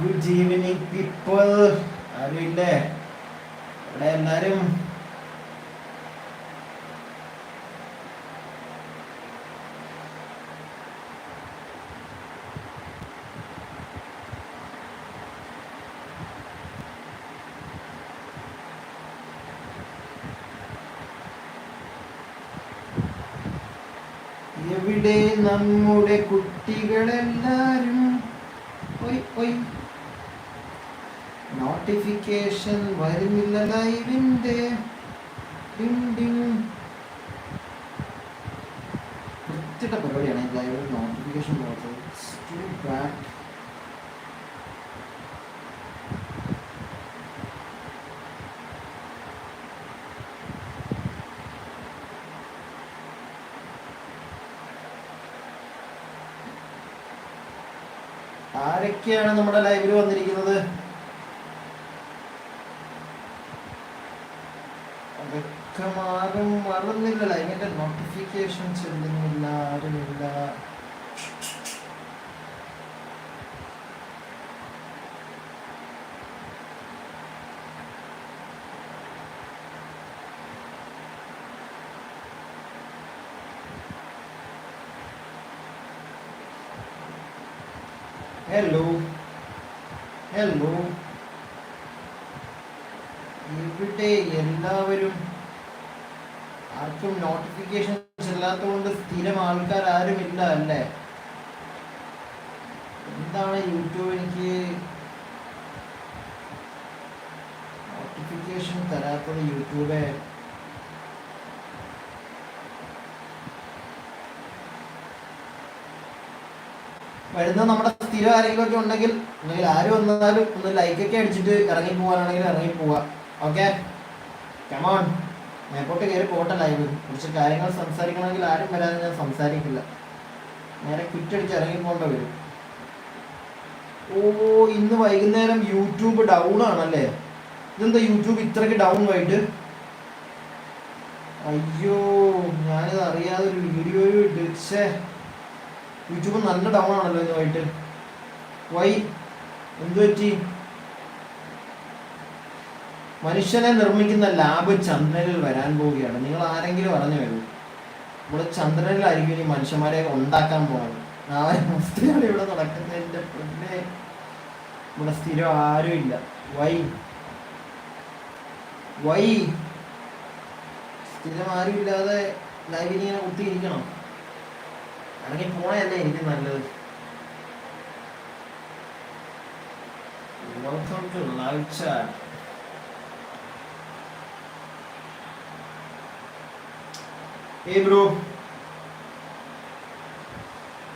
Good evening people ആരുമില്ലേ. ഇവിടെ എല്ലാരും. എവിടെ നമ്മുടെ കുട്ടികളെല്ലാരും? ഒയ് ഒയ് നോട്ടിഫിക്കേഷൻ വരുന്നില്ല ലൈവിന്റെ. വൃത്തിയുടെ പരിപാടിയാണ് ലൈവിൽ നോട്ടിഫിക്കേഷൻ പോകാത്തത്. ആരൊക്കെയാണ് നമ്മുടെ ലൈവിൽ വന്നിരിക്കുന്നത്? അതൊക്കെ മാറും ഇങ്ങനത്തെ ലൈവിന്റെ നോട്ടിഫിക്കേഷൻ ചെല്ലുന്നില്ല ആരുമില്ല. ഹലോ ഹലോ ഇവിടെ എല്ലാവരും ആർക്കും നോട്ടിഫിക്കേഷൻ ഇല്ലാത്തതുകൊണ്ട് സ്ഥിരം ആൾക്കാർ ആരും ഇല്ല അല്ലേ എന്താണ് യൂട്യൂബ് എനിക്ക് നോട്ടിഫിക്കേഷൻ തരാത്തത് യൂട്യൂബേ? വരുന്ന നമ്മുടെ സ്ഥിരം ആരെങ്കിലും ഒക്കെ ഉണ്ടെങ്കിൽ അല്ലെങ്കിൽ ആര് വന്നാലും ഒന്ന് ലൈക്കൊക്കെ അടിച്ചിട്ട് ഇറങ്ങി പോകാനാണെങ്കിൽ ഇറങ്ങി പോവാ ഓക്കെ കമോൺ മേപ്പോട്ട് കയറി പോട്ടെ ലൈവ് കുറച്ച് കാര്യങ്ങൾ സംസാരിക്കണമെങ്കിൽ ആരും വരാതെ ഞാൻ സംസാരിക്കില്ല. നേരെ കുറ്റടിച്ച് ഇറങ്ങി പോകേണ്ട വരും. ഓ ഇന്ന് വൈകുന്നേരം യൂട്യൂബ് ഡൗൺ ആണല്ലേ? ഇതെന്താ യൂട്യൂബ് ഇത്രയ്ക്ക് ഡൗൺ ആയിട്ട്? അയ്യോ ഞാനിത് അറിയാതെ ഒരു വീഡിയോ ഇടിച്ചേ യൂട്യൂബ് നല്ല ഡൗൺ ആണല്ലോ ഇതുമായിട്ട്. വൈ എന്തു പറ്റി മനുഷ്യനെ നിർമ്മിക്കുന്ന ലാബ് ചന്ദ്രനിൽ വരാൻ പോവുകയാണ്. നിങ്ങൾ ആരെങ്കിലും അറിഞ്ഞു വരൂ. ഇവിടെ ചന്ദ്രനിലായിരിക്കും ഈ മനുഷ്യന്മാരെ ഉണ്ടാക്കാൻ പോകുന്നത് ആ ഒരു അവസ്ഥയാണ് ഇവിടെ നടക്കുന്നതിന്റെ പിന്നെ ഇവിടെ സ്ഥിരം ആരും ഇല്ല. വൈ. വൈ. സ്ഥിരം ആരും ഇല്ലാതെ ലൈവിൽ ഇങ്ങനെ കുത്തിയിരിക്കണം. അല്ലെങ്കിൽ പോണതല്ലേ എനിക്ക് നല്ലത്. വെൽക്കം ഏയ് ബ്രോ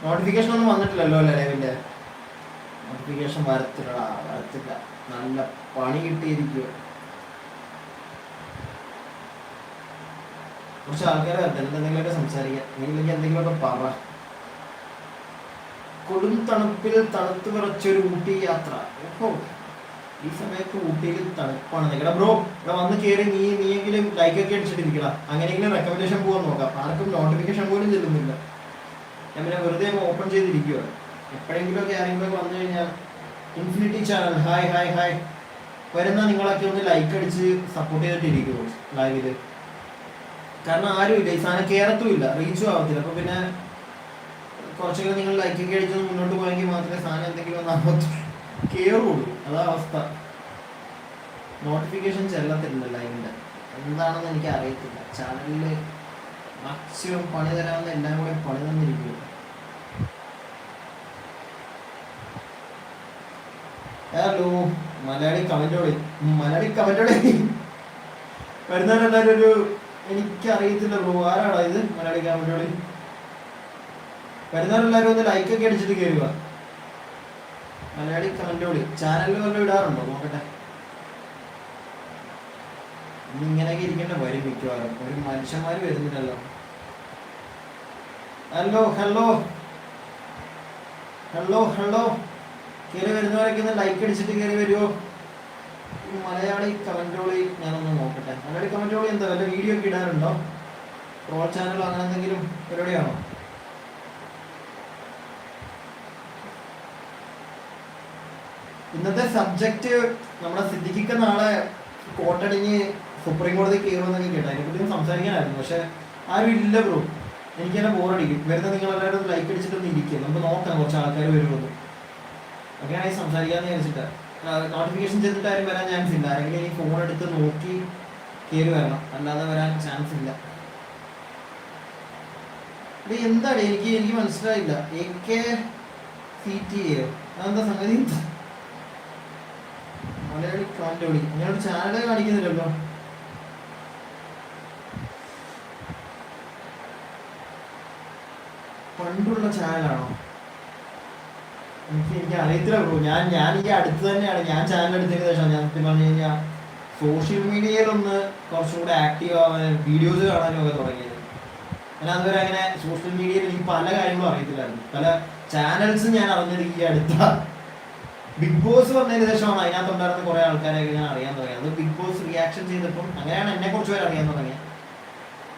നോട്ടിഫിക്കേഷൻ ഒന്നും വന്നിട്ടില്ലല്ലോ അല്ലേ ലൈവിന്റെ നോട്ടിഫിക്കേഷൻ വരത്തില്ലടാ വരത്തില്ല. നല്ല പണി കിട്ടിയിരിക്കുക കുറച്ച് ആൾക്കാരെ വരട്ടെ സംസാരിക്കാം. നീല്ലെങ്കിൽ എന്തെങ്കിലുമൊക്കെ പറ. കൊടും തണുപ്പിൽ തണുത്ത് വിറച്ചൊരു ഊട്ടി യാത്ര. ഓഹോ. ഈ സമയത്ത് ഊട്ടിയിൽ തണുപ്പാണ്. നിങ്ങളുടെ ബ്രോ ഇവിടെ വന്ന് കയറി നീ നീയെങ്കിലും ലൈക്ക് ഒക്കെ അടിച്ചിട്ട് അടിച്ചിട്ടിരിക്കടാ അങ്ങനെയെങ്കിലും റെക്കമെൻഡേഷൻ പോകാൻ നോക്കാം. ആർക്കും നോട്ടിഫിക്കേഷൻ പോലും ചെല്ലുന്നില്ല ഞാൻ പിന്നെ വെറുതെ ഓപ്പൺ ചെയ്തിരിക്കുകയാണ് എപ്പോഴെങ്കിലും ഒക്കെ ആരെങ്കിലും വന്നു കഴിഞ്ഞാൽ infinity channel hi hi hi വരുന്ന നിങ്ങളൊക്കെ ഒന്ന് ലൈക്ക് അടിച്ച് സപ്പോർട്ട് ചെയ്തിട്ടിരിക്കുമോ ലൈവിൽ കാരണം ആരുമില്ല ഈ സാധനം കേരളത്തുമില്ല റീച്ചും ആവത്തില്ല. അപ്പൊ പിന്നെ കുറച്ചെങ്കിലും നിങ്ങൾ ലൈക്കൊക്കെ അടിച്ച് മുന്നോട്ട് പോയെങ്കിൽ മാത്രമേ സാധനം എന്തെങ്കിലും ഒന്ന് കേറുള്ളൂ. അതാ അവസ്ഥ. നോട്ടിഫിക്കേഷൻ ചെല്ലത്തില്ല ലൈവിന്റെ എന്താണെന്ന് എനിക്ക് അറിയത്തില്ല ചാനലിൽ മാക്സിമം പണി തരാവുന്ന എല്ലാം കൂടെ പണി തന്നിരിക്കും ഹലോ മലയാളി കമന്റോളി മലയാളി കമന്റോളി വരുന്നവരെല്ലാവരും ഒരു എനിക്കറിയത്തില്ല ബ്രോ ആരാണോ ഇത്? മലയാളി കമന്റോളി വരുന്നവരെല്ലാവരും ഒന്ന് ലൈക്കൊക്കെ അടിച്ചിട്ട് കയറുക മലയാളി കമന്റോളി ചാനലിൽ വല്ലതും ഇടാറുണ്ടോ? നോക്കട്ടെ. ഇങ്ങനെയൊക്കെ ഇരിക്കേണ്ട വരും മിക്കവാറും. ഒരു മനുഷ്യന്മാര് വരുന്നില്ലല്ലോ. ഹലോ ഹലോ ഹലോ ഹലോ കയറി വരുന്നവരൊക്കെ ഒന്ന് ലൈക്ക് അടിച്ചിട്ട് കയറി വരുമോ മലയാളി കമന്റോളി ഞാനൊന്ന് നോക്കട്ടെ. മലയാളി കമന്റോളി എന്താ? വല്ല വീഡിയോ ഒക്കെ ഇടാറുണ്ടോ? ട്രോൾ ചാനലോ അങ്ങനെ എന്തെങ്കിലും പരിപാടിയാണോ? ഇന്നത്തെ സബ്ജക്റ്റ് നമ്മുടെ സിദ്ദിഖിക്ക് നാളെ കോട്ടടിഞ്ഞ് സുപ്രീം കോടതി കയറുമെന്നൊക്കെ കേട്ടോ. അതിനെപ്പറ്റി ഒന്ന് സംസാരിക്കാനായിരുന്നു. പക്ഷെ ആരും ഇല്ല ബ്രോ എനിക്ക് തന്നെ ബോറടിക്കും വെറുതെ നിങ്ങളെല്ലാവരും ലൈക്ക് അടിച്ചിട്ടൊന്ന് ഇരിക്കുക നമുക്ക് നോക്കാം കുറച്ച് ആൾക്കാർ വരുമെന്ന് അങ്ങനെയാണെങ്കിൽ സംസാരിക്കാന്ന് വിചാരിച്ചിട്ട്. നോട്ടിഫിക്കേഷൻ ചെയ്തിട്ട് ആരും വരാൻ ചാൻസ് ഇല്ല. ആരെങ്കിലും ഈ ഫോൺ എടുത്ത് നോക്കി കയറി വരണം. അല്ലാതെ വരാൻ ചാൻസ് ഇല്ല. ഇത് എന്താണ് എനിക്ക് എനിക്ക് മനസ്സിലായില്ല. എ കെ സി ടി എന്താ സംഗതി? മലയാളി കാന്റെ വിളി മലയാളി ചാനൽ കാണിക്കുന്നില്ലല്ലോ. പണ്ടുള്ള ചാനലാണോ? എനിക്ക് എനിക്ക് അറിയത്തില്ല ബ്രോ ഞാൻ ഞാൻ ഈ അടുത്ത് തന്നെയാണ്. ഞാൻ ചാനൽ എടുത്തതിന് ശേഷം ഞാൻ പറഞ്ഞു കഴിഞ്ഞാൽ സോഷ്യൽ മീഡിയയിലൊന്ന് കുറച്ചും കൂടെ ആക്റ്റീവ് ആവാൻ വീഡിയോസ് കാണാനും ഒക്കെ തുടങ്ങിയത്. ഞാൻ അതുവരെ അങ്ങനെ സോഷ്യൽ മീഡിയയിൽ എനിക്ക് പല കാര്യങ്ങളും അറിയത്തില്ലായിരുന്നു. പല ചാനൽസും ഞാൻ അറിഞ്ഞത് ഈ അടുത്ത ബിഗ് ബോസ് വന്നതിന് ശേഷമാണ് അതിനകത്ത് ഉണ്ടായിരുന്ന കുറെ ആൾക്കാരെയൊക്കെ ഞാൻ അറിയാൻ തുടങ്ങിയത്. അത് ബിഗ് ബോസ് റിയാക്ഷൻ ചെയ്തപ്പം അങ്ങനെയാണ് എന്നെ കുറച്ച് പേര് അറിയാൻ തുടങ്ങിയത്.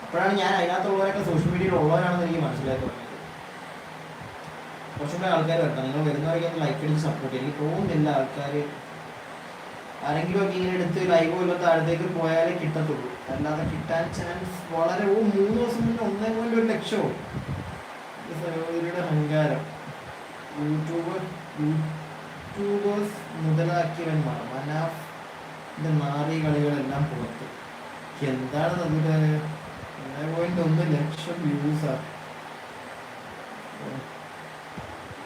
അപ്പോഴാണ് ഞാൻ അതിനകത്തുള്ളവരൊക്കെ സോഷ്യൽ മീഡിയയിൽ ഉള്ളവരാണെന്ന് എനിക്ക് മനസ്സിലാക്കി തുടങ്ങിയത് കുറച്ചും കൂടെ ആൾക്കാർ വരട്ടെ. നിങ്ങൾ വരുന്നവരൊക്കെ ലൈക്ക് അടിച്ച് സപ്പോർട്ട് ചെയ്യും. എനിക്ക് തോന്നുന്നില്ല ആൾക്കാർ ആരെങ്കിലും ഒക്കെ ഇങ്ങനെ എടുത്ത് ലൈവ് ഇല്ല താഴത്തേക്ക് പോയാലേ കിട്ടത്തുള്ളൂ. അല്ലാതെ കിട്ടാൻ ചാൻസ് വളരെ ഓ മൂന്ന് ദിവസം മുന്നേ ഒന്നേ പോയിന്റ് ഒരു ലക്ഷമോ സഹോദരിയുടെ അഹങ്കാരം യൂട്യൂബർ യൂട്യൂബേഴ്സ് മുതലാക്കിയവന്മാർ. മനാഫിന്റെ നാറി കളികളെല്ലാം പുറത്ത്. എന്താണ് നമ്മുടെ ഒന്നേ പോയിന്റ് ഒന്ന് ലക്ഷം വ്യൂസ്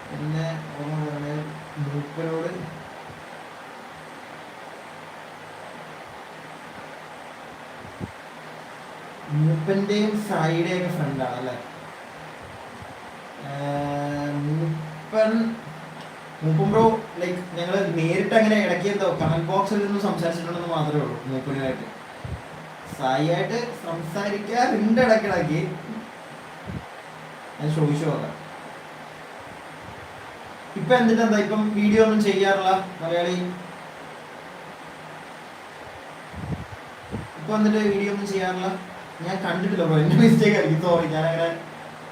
പിന്നെ ഓർമ്മ പറഞ്ഞ മൂപ്പരോട് മൂപ്പന്റെയും സായിയുടെയും ഒക്കെ ഫ്രണ്ടാണ് അല്ലേ മൂപ്പൻ മൂപ്പൻ ബ്രോ ലൈക്ക് ഞങ്ങൾ നേരിട്ട് അങ്ങനെ ഇടയ്ക്ക് എന്തോ കമന്റ് ബോക്സിൽ നിന്ന് സംസാരിച്ചിട്ടുണ്ടെന്ന് മാത്രമേ ഉള്ളൂ മൂപ്പനുമായിട്ട് സായിയായിട്ട് സംസാരിക്കാറുണ്ട് ഇടയ്ക്കിടയ്ക്ക്. ഞാൻ ചോദിച്ചു നോക്കാം. ഇപ്പൊ എന്നിട്ട് എന്താ? ഇപ്പം വീഡിയോ ഒന്നും ചെയ്യാറില്ല മലയാളി. ഇപ്പൊ എന്നിട്ട് വീഡിയോ ഒന്നും ചെയ്യാറില്ല? ഞാൻ കണ്ടിട്ടില്ല എന്റെ മിസ്റ്റേക്ക് ആയിരിക്കും. സോറി ഞാൻ അങ്ങനെ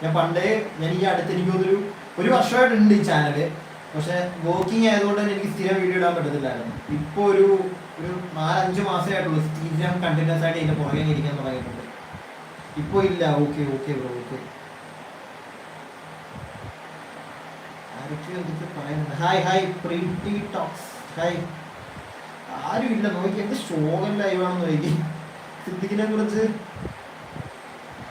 ഞാൻ പണ്ടേ ഞാൻ ഈ അടുത്ത് എനിക്ക് തോന്നുന്നു ഒരു ഒരു വർഷമായിട്ടുണ്ട് ഈ ചാനൽ പക്ഷെ വർക്കിംഗ് ആയതുകൊണ്ട് തന്നെ എനിക്ക് സ്ഥിരം വീഡിയോ ഇടാൻ പറ്റത്തില്ലായിരുന്നു. ഇപ്പൊ ഒരു ഒരു നാലഞ്ച് മാസമേ ആയിട്ടുള്ളൂ സ്ഥിരം കണ്ടിന്യൂസ് ആയിട്ട് ഇതിന്റെ പുറകെ ഇരിക്കാൻ തുടങ്ങിയിട്ടുണ്ട്. ഇപ്പൊ ഇല്ല okay okay bro okay hi hi pretty talks hi ആരും ഇല്ല നോക്കി എന്ത് ഷോകൻ ലൈവാണെന്ന് നോക്കി സിദ്ദിഖിനെ കുറിച്ച്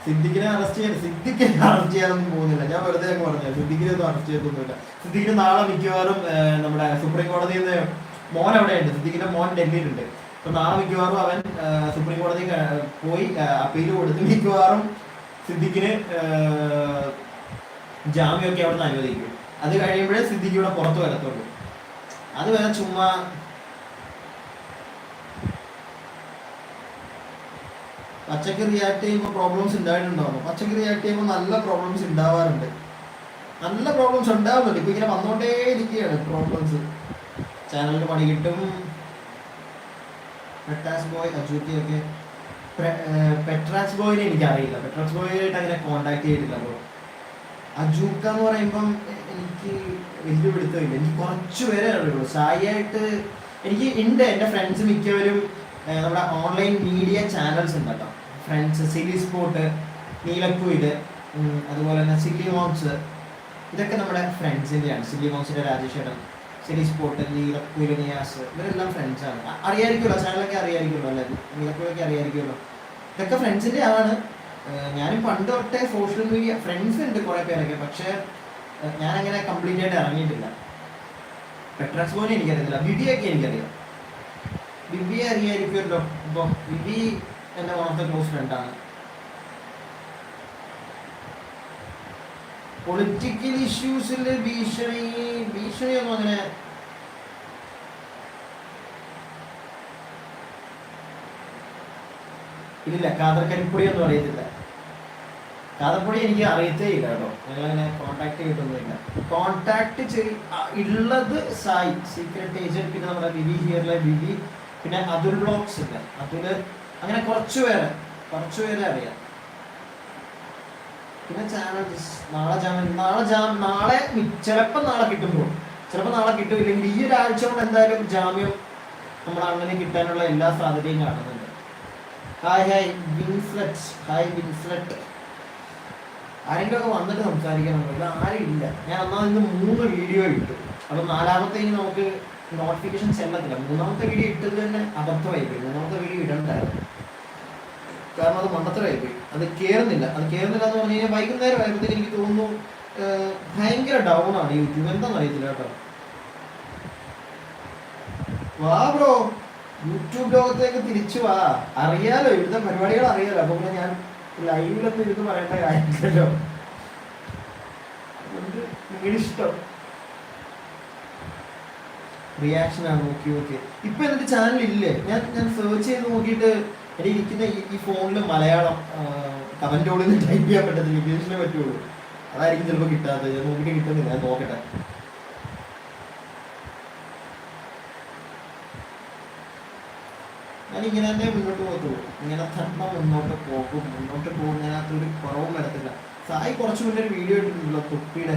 സിദ്ദിഖിനെ അറസ്റ്റ് ചെയ്യാൻ സിദ്ദിഖിനെ അറസ്റ്റ് ചെയ്യാനൊന്നും പോകുന്നില്ല. ഞാൻ വെറുതെ അങ്ങ് പറഞ്ഞു സിദ്ദിഖിനെ ഒന്നും അറസ്റ്റ് ചെയ്തൊന്നുമില്ല സിദ്ദിഖിന് നാളെ മിക്കവാറും നമ്മുടെ സുപ്രീം കോടതിയിൽ നിന്ന് മോൻ അവിടെയുണ്ട്. സിദ്ദിഖിന്റെ മോൻ ഡൽഹിയിലുണ്ട്. അപ്പൊ നാളെ മിക്കവാറും അവൻ സുപ്രീം കോടതി പോയി അപ്പീൽ കൊടുത്ത് മിക്കവാറും സിദ്ദിഖിന് ജാമ്യമൊക്കെ അവിടെ നിന്ന് അനുവദിക്കും. അത് കഴിയുമ്പോഴേ സിദ്ദിഖ് ഇവിടെ പുറത്ത് വരത്തുള്ളൂ. അത് വരെ ചുമ്മാ പച്ചക്ക് റിയാക്ട് ചെയ്യുമ്പോൾ പ്രോബ്ലംസ് ഉണ്ടായിട്ടുണ്ടാവും. പച്ചക്ക് റിയാക്ട് ചെയ്യുമ്പോൾ നല്ല പ്രോബ്ലംസ് ഉണ്ടാവാറുണ്ട്. നല്ല പ്രോബ്ലംസ് ഉണ്ടാവുന്നുണ്ട്. ഇപ്പൊ ഇങ്ങനെ വന്നോണ്ടേ ഇരിക്കുകയാണ് പ്രോബ്ലംസ് ചാനലിന് പണി കിട്ടും. പെട്ടാസ് ബോയ് അജൂറ്റി ഒക്കെ പെട്രാസ് ബോയിനെ എനിക്കറിയില്ല. പെട്രാസ് ബോയിനായിട്ട് അങ്ങനെ കോണ്ടാക്ട് ചെയ്തിട്ടില്ല. ബ്രോ അജൂക്ക എന്ന് പറയുമ്പം എനിക്ക് വലിയ പിടുത്തമില്ല. എനിക്ക് കുറച്ചു പേരെ അറിയുള്ളൂ. സായിയായിട്ട് എനിക്ക് ഉണ്ട്. എന്റെ ഫ്രണ്ട്സ് മിക്കവരും നമ്മുടെ ഓൺലൈൻ മീഡിയ ചാനൽസ് ഉണ്ട് കേട്ടോ ഫ്രണ്ട്സ് സിലി സ്പോട്ട് നീലക്കുയിൽ അതുപോലെ തന്നെ സില്ലി മോക്സ് ഇതൊക്കെ നമ്മുടെ ഫ്രണ്ട്സിന്റെയാണ് സില്ലി മോക്സിന്റെ രാജേഷ് ഏട്ടൻ സിലി സ്പോട്ട് നീലക്കുയിൽ നിയാസ് ഇവരെല്ലാം ഫ്രണ്ട്സാണ് അറിയായിരിക്കുമല്ലോ ചാനലൊക്കെ അറിയായിരിക്കുമല്ലോ അല്ലേ? നീലക്കുയിലൊക്കെ അറിയായിരിക്കുമല്ലോ. ഇതൊക്കെ ഫ്രണ്ട്സിന്റെ ആണ്. ഞാനും പണ്ട് തൊട്ടേ സോഷ്യൽ മീഡിയ ഫ്രണ്ട്സ് ഉണ്ട് കുറേ പേരൊക്കെ പക്ഷേ ഞാനങ്ങനെ കംപ്ലീറ്റ് ആയിട്ട് ഇറങ്ങിയിട്ടില്ല. പെട്രാസ് പോലും എനിക്കറിയത്തില്ല. ബിബിയൊക്കെ എനിക്കറിയാം. ബിബിയെ അറിയായിരിക്കുമല്ലോ. ഇപ്പോൾ ബിബി എന്റെ വൺ ഓഫ് ദ ക്ലോസ് ഫ്രണ്ടാണ് പൊളിറ്റിക്കൽ ഇഷ്യൂസിൽ ഭീഷണി ഭീഷണിയൊന്നും അങ്ങനെ ഇല്ല കാതർക്കരിപ്പൊടി ഒന്നും അറിയത്തില്ല. കാതർപ്പൊടി എനിക്ക് അറിയത്തേ ഇല്ല കേട്ടോ. ഞങ്ങളങ്ങനെ കോണ്ടാക്ട് ചെയ്തിട്ടൊന്നുമില്ല. കോണ്ടാക്ട് ചെയ് ഉള്ളത് സായി. സീക്രട്ട് ഏജന്റ് പിന്നെ നമ്മുടെ ബിബി ഹിയറിലെ ബിബി പിന്നെ അതുൽ ബ്ലോക്സ് ഇല്ല? അതുൽ അങ്ങനെ കുറച്ച് പേരെ കുറച്ച് പേരെ അറിയാം. പിന്നെ ചാനൽ നാളെ ജാമൻ നാളെ ജാം നാളെ ചിലപ്പോൾ നാളെ കിട്ടുമ്പോൾ ചിലപ്പോൾ നാളെ കിട്ടില്ലെങ്കിൽ ഈ ഒരാഴ്ച കൊണ്ട് എന്തായാലും ജാമ്യം നമ്മൾ അങ്ങനെ കിട്ടാനുള്ള എല്ലാ സാധ്യതയും കാണുന്നുണ്ട്. Hi hi Winslet hi Winslet ആരെങ്കിലും ഒക്കെ വന്നിട്ട് സംസാരിക്കാൻ ആരും ഇല്ല. ഞാൻ അന്നാ ഇന്ന് മൂന്ന് വീഡിയോ ഇട്ടു. അപ്പൊ നാലാമത്തെ നമുക്ക് നോട്ടിഫിക്കേഷൻ ചെല്ലത്തില്ല മൂന്നാമത്തെ വീഡിയോ ഇട്ടത് തന്നെ അബദ്ധമായി പോയി മൂന്നാമത്തെ വീഡിയോ ഇടണ്ടായിരുന്നു. കാരണം അത് മണ്ടത്തരമായി പോയി അത് കയറുന്നില്ല അത് കയറുന്നില്ല എന്ന് പറഞ്ഞു കഴിഞ്ഞാൽ വൈകുന്നേരം ആയപ്പോഴത്തേക്ക് എനിക്ക് തോന്നുന്നു ഭയങ്കര ഡൗൺ ആണ് യൂട്യൂബ് എന്താണെന്ന് അറിയത്തില്ല കേട്ടോ. വാ ബ്രോ. യൂട്യൂബ് ലോകത്തേക്ക് തിരിച്ചു വാ. അറിയാലോ ഇവിടുത്തെ പരിപാടികൾ അറിയാലോ. അപ്പൊ പിന്നെ ഞാൻ ലൈവിലൊന്നും ഇരുന്ന് പറയേണ്ട കാര്യമില്ലല്ലോ. ഇഷ്ടം റിയാക്ഷൻ ആണ് ഓക്കെ ഓക്കെ ഇപ്പൊ എന്നിട്ട് ചാനൽ ഇല്ലേ? ഞാൻ ഞാൻ സെർച്ച് ചെയ്ത് നോക്കിയിട്ട് എനിക്ക് ഇരിക്കുന്ന ഈ ഫോണിൽ മലയാളം കമന്റോട് ടൈപ്പ് ചെയ്യാൻ പറ്റത്തില്ല. ഇംഗ്ലീഷിനെ പറ്റുള്ളൂ. അതായിരിക്കും ചിലപ്പോൾ കിട്ടാത്തത്. ഞാൻ നോക്കിയിട്ട് കിട്ടുന്നില്ല. ഞാൻ നോക്കട്ടെ. ഞാനിങ്ങനെ തന്നെ മുന്നോട്ട് പോകത്തുള്ളൂ. ഇങ്ങനെ തന്നെ മുന്നോട്ട് പോകും. മുന്നോട്ട് പോകുന്നതിനകത്ത് ഒരു കുറവും വരത്തില്ല. സായി കുറച്ച് മുന്നേ ഒരു വീഡിയോ ഇട്ടിട്ടുണ്ടല്ലോ തൊപ്പിയുടെ.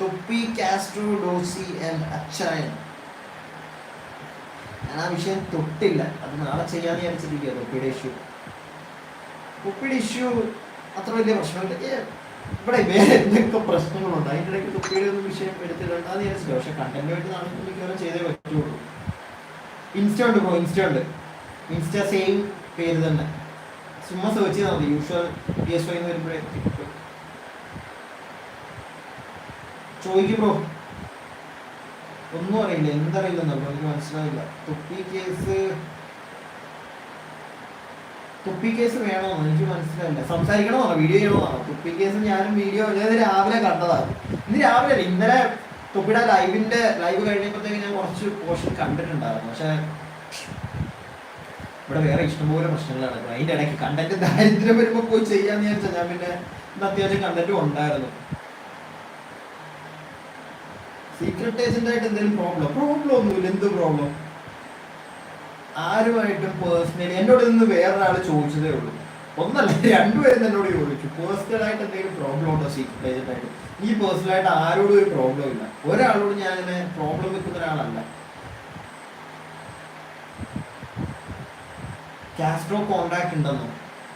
തൊപ്പി കാസ്ട്രോ ഡോസി ആൻഡ് അച്ചായൻ. ഞാൻ ആ വിഷയം തൊട്ടില്ല. അത് നാളെ ചെയ്യാന്ന് വിചാരിച്ചിരിക്കുക തൊപ്പിയുടെ ഇഷ്യൂ തൊപ്പിയുടെ ഇഷ്യൂ അത്ര വലിയ പ്രശ്നമില്ല. ഇവിടെ വേറെ എന്തൊക്കെ പ്രശ്നങ്ങളുണ്ട്? അതിന്റെ ഇടയ്ക്ക് തൊപ്പിയുടെ ഒന്നും വിഷയം എടുത്തിട്ടുണ്ടെന്ന് വിചാരിച്ചില്ല. പക്ഷെ കണ്ടന്റ് ആയിട്ട് നാളെ മിക്കവാറും ചെയ്തേ പറ്റുള്ളൂ. ഇൻസ്റ്റ ഉണ്ട് ബ്രോ ഇൻസ്റ്റ ഉണ്ട്. ഇൻസ്റ്റ സെയിം പേര് തന്നെ. ചുമ്മാ സെർച്ച് ചെയ്താൽ മതി. യൂഷ്വൽ പി എസ് വൈന്ന് വരുമ്പോഴേ കിട്ടും. ചോദിക്കും ബ്രോ ഒന്നും അറിയില്ല. എന്തറിയില്ലെന്നോ ബ്രോ എനിക്ക് മനസ്സിലായില്ല. തുപ്പി കേസ് തുപ്പി കേസ് വേണോ? എനിക്ക് മനസ്സിലായില്ല. സംസാരിക്കണമെന്നോ വീഡിയോ ചെയ്യണമെന്നോ തുപ്പി കേസ് ഞാനും വീഡിയോ ഞാൻ രാവിലെ കണ്ടതാണ്. ഇന്ന് രാവിലെ അല്ല. ഇന്നലെ തുപ്പിയുടെ ലൈവിന്റെ ലൈവ് കഴിഞ്ഞപ്പോഴത്തേക്ക് ഞാൻ കുറച്ച് പോർഷൻ കണ്ടിട്ടുണ്ടായിരുന്നു. പക്ഷെ ഇവിടെ വേറെ ഇഷ്ടംപോലെ പ്രശ്നങ്ങളാണ്. അതിന്റെ ഇടയ്ക്ക് കണ്ടന്റ് ദാരിദ്ര്യം വരുമ്പോ പോയി ചെയ്യാന്ന് വിചാരിച്ചാൽ ഞാൻ പിന്നെ അത്യാവശ്യം കണ്ടന്റും ഉണ്ടായിരുന്നു. സീക്രട്ട് ഏജന്റ് എന്തെങ്കിലും പ്രോബ്ലം പ്രോബ്ലം ഒന്നുമില്ല. എന്ത് പ്രോബ്ലം ആരുമായിട്ടും പേഴ്സണലി എന്നോട് നിന്ന് വേറൊരാൾ ചോദിച്ചതേ ഉള്ളൂ. ഒന്നല്ല രണ്ടുപേരും എന്നോട് ചോദിച്ചു. പേഴ്സണൽ ആയിട്ട് എന്തെങ്കിലും പ്രോബ്ലം ഉണ്ടോ സീക്രട്ട് ഏജന്റ് ആയിട്ട്? ഈ പേഴ്സണൽ ആയിട്ട് ആരോടും ഒരു പ്രോബ്ലം ഇല്ല. ഒരാളോട് ഞാൻ അങ്ങനെ പ്രോബ്ലം വെക്കുന്ന ഒരാളല്ല. കാസ്ട്രോ കോണ്ടാക്ട് ഉണ്ടെന്നോ?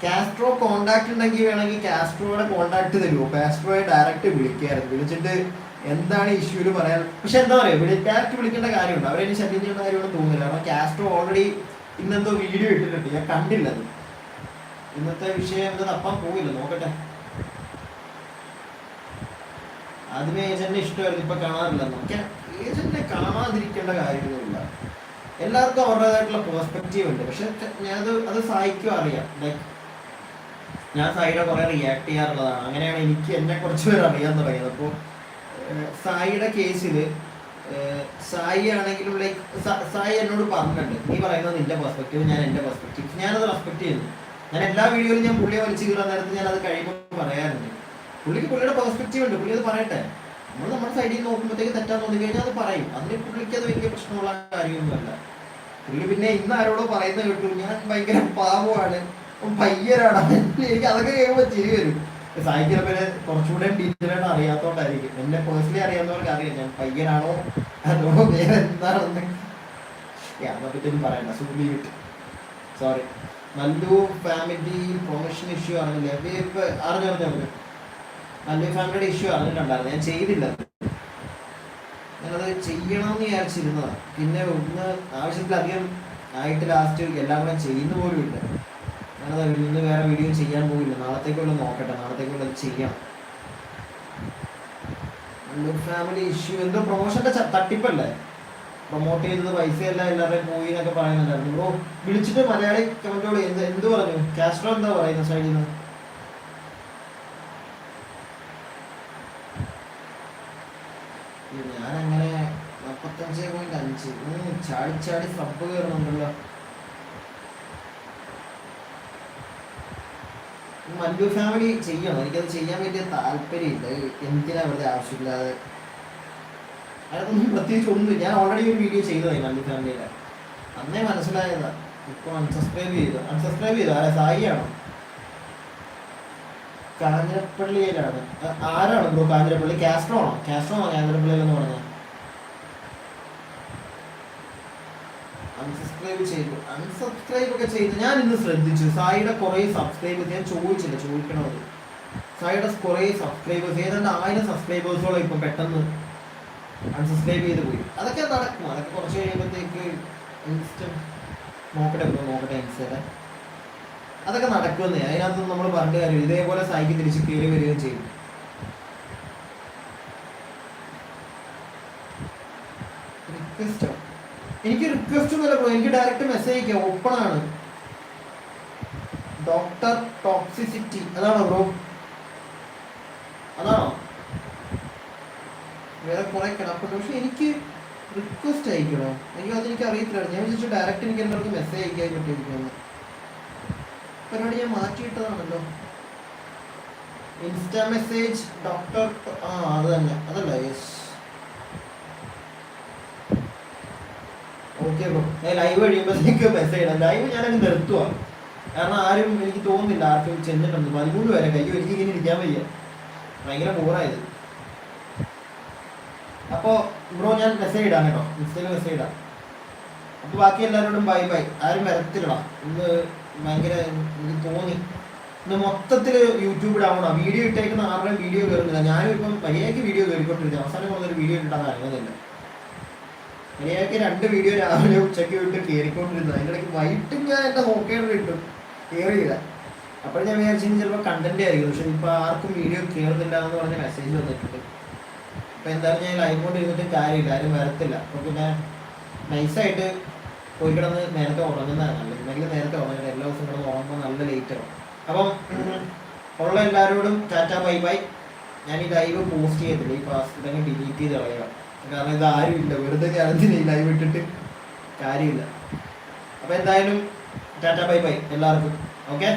കാസ്ട്രോ കോണ്ടാക്ട് ഉണ്ടെങ്കിൽ വേണമെങ്കിൽ കാസ്ട്രോയുടെ കോണ്ടാക്ട് തരുമോ കാസ്ട്രോയെ ഡയറക്റ്റ് വിളിക്കായിരുന്നു. വിളിച്ചിട്ട് എന്താണ് ഇഷ്യൂൽ പറയാൻ? പക്ഷെ എന്താ പറയുക വിളി ഡയറക്റ്റ് വിളിക്കേണ്ട കാര്യമുണ്ട്. അവരെ ശല്യം ചെയ്യേണ്ട കാര്യമൊന്നും തോന്നുന്നില്ല. കാരണം കാസ്ട്രോ ഓൾറെഡി ഇന്നെന്തോ വീഡിയോ ഇട്ടിട്ടുണ്ട്. ഞാൻ കണ്ടില്ല അത്. ഇന്നത്തെ വിഷയം ഇത് തപ്പാൻ പോവില്ല നോക്കട്ടെ. ആദ്യമേ ഏജന്റിനെ ഇഷ്ടമായിരുന്നു. ഇപ്പൊ കാണാറില്ല. ഏജന്റിനെ കാണാതിരിക്കേണ്ട കാര്യമൊന്നുമില്ല. എല്ലാവർക്കും അവരുടേതായിട്ടുള്ള പേഴ്സ്പെക്റ്റീവ് ഉണ്ട്. പക്ഷെ ഞാനത് അത് സായിക്കും അറിയാം. ലൈക്ക് ഞാൻ സായിയുടെ കുറെ റിയാക്ട് ചെയ്യാറുള്ളതാണ്. അങ്ങനെയാണ് എനിക്ക് എന്നെ കുറച്ച് പേര് അറിയാൻ തുടങ്ങിയത്. അപ്പോൾ സായിയുടെ കേസിൽ സായി ആണെങ്കിലും ലൈക്ക് സായി എന്നോട് പറഞ്ഞിട്ടുണ്ട് നീ പറയുന്നത് നിന്റെ പെർസ്പെക്റ്റീവ് ഞാൻ എന്റെ പെർസ്പെക്റ്റീവ് ഞാനത് റെസ്പെക്ട് ചെയ്യുന്നു. ഞാൻ എല്ലാ വീഡിയോയിലും ഞാൻ പുള്ളിയെ വലിച്ചു കീറാൻ നേരത്ത് ഞാൻ അത് കഴിയുമ്പോൾ പറയാറുണ്ട്. പുള്ളിക്ക് പുള്ളിയുടെ പെർസ്പെക്റ്റീവ് ഉണ്ട് പുള്ളി അത് പറയട്ടെ. നമ്മൾ നമ്മുടെ സൈഡിൽ നോക്കുമ്പോഴത്തേക്ക് തെറ്റാൻ തോന്നി കഴിഞ്ഞാൽ അത് പറയും. അതിന് പുള്ളിക്ക് അത് വലിയ പ്രശ്നമുള്ള കാര്യമൊന്നുമല്ല. പുള്ളി പിന്നെ ഇന്ന് ആരോടോ പറയുന്നത് കേട്ടു. ഞാൻ ഭയങ്കര പാവമാണ് പയ്യനാണ്. എനിക്ക് അതൊക്കെ കേൾക്കുമ്പോൾ ചിരി വരും. സായിക്കിനെ പിന്നെ കുറച്ചുകൂടെ ഡീറ്റെയിൽ ആയിട്ട് അറിയാത്തോണ്ടായിരിക്കും. എന്നെ പേഴ്സണലി അറിയാവുന്നവർക്ക് അറിയാം. ഞാൻ പയ്യനാണോ അതോ വേറെ എന്താണെന്ന് അതിനെ പറ്റി ഒന്നും പറയണ്ട സൂലി സോറി നല്ലു ഫാമിലി പ്രൊമോഷൻ ഇഷ്യൂ അറിഞ്ഞില്ല അറിഞ്ഞു അറിഞ്ഞു അറിഞ്ഞു? നല്ലു ഫാമിലിയുടെ ഇഷ്യൂ അറിഞ്ഞിട്ടുണ്ടായിരുന്നു ഞാൻ ചെയ്തില്ല. ഞാനത് ചെയ്യണമെന്ന് വിചാരിച്ചിരുന്നതാണ് പിന്നെ ഒന്ന് ആവശ്യത്തിലധികം ആയിട്ട് ലാസ്റ്റ് എല്ലാം ചെയ്യുന്ന പോലും ഇല്ല. ഞാനത് ഇന്ന് വേറെ വീഡിയോ ചെയ്യാൻ പോകില്ല നാളത്തേക്കുള്ള നോക്കട്ടെ. നാളത്തേക്കുള്ള ചെയ്യാം. ഫാമിലി ഇഷ്യൂ എന്തോ പ്രൊമോഷന്റെ തട്ടിപ്പല്ലേ? പ്രൊമോട്ട് ചെയ്തത് പൈസയല്ല എല്ലാവരുടെയും പോയി എന്നൊക്കെ പറയുന്നുണ്ടായിരുന്നു ബ്രോ വിളിച്ചിട്ട് മലയാളി കമന്റോട് എന്ത് എന്ത് പറഞ്ഞു? കാസ്ട്രോ എന്താ പറയുന്ന സൈഡിൽ നിന്ന് ഞാൻ അങ്ങനെ നാപ്പത്തഞ്ച് പോയിന്റ് അഞ്ച്. ചാടി ചാടി സബ് കയറുന്നുണ്ടല്ലോ മല്ലു ഫാമിലി ചെയ്യണം. എനിക്കത് ചെയ്യാൻ വലിയ താല്പര്യമില്ല. എന്തിനാ വെറുതെ ആവശ്യമില്ലാതെ? അതൊന്നും പ്രത്യേകിച്ച് ഒന്നും ഞാൻ ഓൾറെഡി ഒരു വീഡിയോ ചെയ്തതായി മല്ലു ഫാമിലിയുടെ. അന്നേ മനസ്സിലായതാ. ഇപ്പൊ അൺസബ്സ്ക്രൈബ് ചെയ്തു. അൺസബ്സ്ക്രൈബ് ചെയ്തു. ആരാ? സായിയാണോ? കാഞ്ഞിരപ്പള്ളിയിലാണ്. ആരാണ് ബ്രോ കാഞ്ഞിരപ്പള്ളി? കാസ്ട്രോ ആണോ കാസ്ട്രോ ആണോ കാഞ്ഞിരപ്പള്ളിയിൽ എന്ന് പറഞ്ഞത് അൺസബ്സ്ക്രൈബ് ചെയ്തു. അൺസബ്സ്ക്രൈബ് ഒക്കെ ചെയ്ത്. ഞാൻ ഇന്ന് ശ്രദ്ധിച്ചു. സായിയുടെ കുറെ സബ്സ്ക്രൈബേഴ്സ് ഞാൻ ചോദിച്ചില്ല ചോദിക്കണത് സായിയുടെ കുറെ സബ്സ്ക്രൈബേഴ്സ് ഏതാണ്ട് ആയിരം സബ്സ്ക്രൈബേഴ്സോളം ഇപ്പം പെട്ടെന്ന് അൺസബ്സ്ക്രൈബ് ചെയ്ത് പോയി. അതൊക്കെ നടക്കും. അതൊക്കെ കുറച്ച് കഴിയുമ്പോഴത്തേക്ക് ഇൻസ്റ്റ നോക്കട്ടെ നോക്കട്ടെ ഇൻസ്റ്റയുടെ അതൊക്കെ നടക്കുമെന്ന്. അതിനകത്തൊന്നും നമ്മൾ പറഞ്ഞ കാര്യം ഇതേപോലെ സായിക്ക് തിരിച്ച് കയറി വരികയും ചെയ്യും. റിക്വസ്റ്റോ എനിക്ക് റിക്വസ്റ്റ് ഒന്നുമില്ല ബ്രോ എനിക്ക് ഡയറക്റ്റ് മെസ്സേജ് അയക്കാം. ഓപ്പൺ ആണ്. ഡോക്ടർ ടോക്സിസിറ്റി അതാണോ ബ്രോ അതാണോ? വേറെ കുറെ കിടപ്പുണ്ട്. പക്ഷെ എനിക്ക് റിക്വസ്റ്റ് അയക്കണോ? എനിക്ക് അതെനിക്ക് അറിയത്തില്ലായിരുന്നു. ഞാൻ വിചാരിച്ചു ഡയറക്റ്റ് എനിക്ക് എല്ലാവർക്കും മെസ്സേജ് അയക്കാൻ പറ്റിയിരിക്കുന്നത് പരിപാടി ഞാൻ മാറ്റിയിട്ടതാണല്ലോ. ഇൻസ്റ്റാ മെസ്സേജ് ഡോക്ടർ ആ അത് തന്നെ. അതല്ല യെസ് ഓക്കെ ബ്രോ ഞാൻ ലൈവ് കഴിയുമ്പോഴത്തേക്ക് മെസ്സേജ് ഇടാം. ലൈവ് ഞാനങ്ങ് നിർത്തുവാ. കാരണം ആരും എനിക്ക് തോന്നുന്നില്ല ആർക്കും ചെന്നിട്ടുണ്ട് പതിമൂന്ന് പേരെ കയ്യോ എനിക്ക് ഇങ്ങനെ ഇരിക്കാൻ വയ്യ. ഭയങ്കര ബോറായത് അപ്പോ ബ്രോ ഞാൻ മെസ്സേജ് ഇടാം കേട്ടോ. ഇൻസ്റ്റയിൽ മെസ്സേജ് ഇടാം. അപ്പൊ ബാക്കി എല്ലാവരോടും ബൈ ബൈ ആരും വരത്തില്ലടാ. ഇന്ന് ഭയങ്കര എനിക്ക് തോന്നി. ഇന്ന് മൊത്തത്തിൽ യൂട്യൂബ് ഇടാവണം വീഡിയോ ഇട്ടേക്കുന്ന ആരുടെയും വീഡിയോ കയറുന്നില്ല ഞാനും ഇപ്പം മര്യാദയ്ക്ക് വീഡിയോ കയറിക്കൊണ്ടിരുന്നത് അവസാനം ഒരു വീഡിയോ ഇട്ടാൻ അറിയുന്നില്ല മര്യാദയ്ക്ക് രണ്ട് വീഡിയോ രാവിലെ ഉച്ചയ്ക്ക് വിട്ട് കയറിക്കൊണ്ടിരുന്നു അതിന്റെ ഇടയ്ക്ക് വൈകിട്ടും ഞാൻ എന്റെ ഹോക്കേഡ് ഇട്ടു. കയറിയില്ല അപ്പോൾ ഞാൻ വിചാരിച്ചു ചിലപ്പോൾ കണ്ടന്റ് ആയിരിക്കും. പക്ഷെ ഇപ്പൊ ആർക്കും വീഡിയോ കയറുന്നില്ല എന്ന് പറഞ്ഞ മെസ്സേജ് വന്നിട്ടുണ്ട്. അപ്പൊ എന്തായാലും ഞാൻ ലൈവ് കൊണ്ട് ഇരുന്നിട്ട് കാര്യമില്ല. ആരും വരത്തില്ല. അപ്പൊ പിന്നെ നൈസായിട്ട് പോയി കിടന്ന് നേരത്തെ ഉറങ്ങുന്നതാണ് നല്ലത്. അല്ലെങ്കിൽ നേരത്തെ ഉറങ്ങുന്നത് എല്ലാ ദിവസവും കിടന്ന് ഉറങ്ങുമ്പോൾ നല്ല ലേറ്റ് ആവും. അപ്പം ഉള്ള എല്ലാവരോടും ടാറ്റ ബൈ ബൈ. ഞാൻ ഈ ലൈവ് പോസ്റ്റ് ചെയ്യത്തില്ല. ഈ പാസ് ഇതങ്ങ് ഡിലീറ്റ് ചെയ്ത് കളയുക. കാരണം ഇത് ആരും ഇല്ല വെറുതെ ഈ ലൈവ് ഇട്ടിട്ട് കാര്യമില്ല. അപ്പൊ എന്തായാലും ടാറ്റ ബൈ ബൈ എല്ലാവർക്കും. ഓക്കെ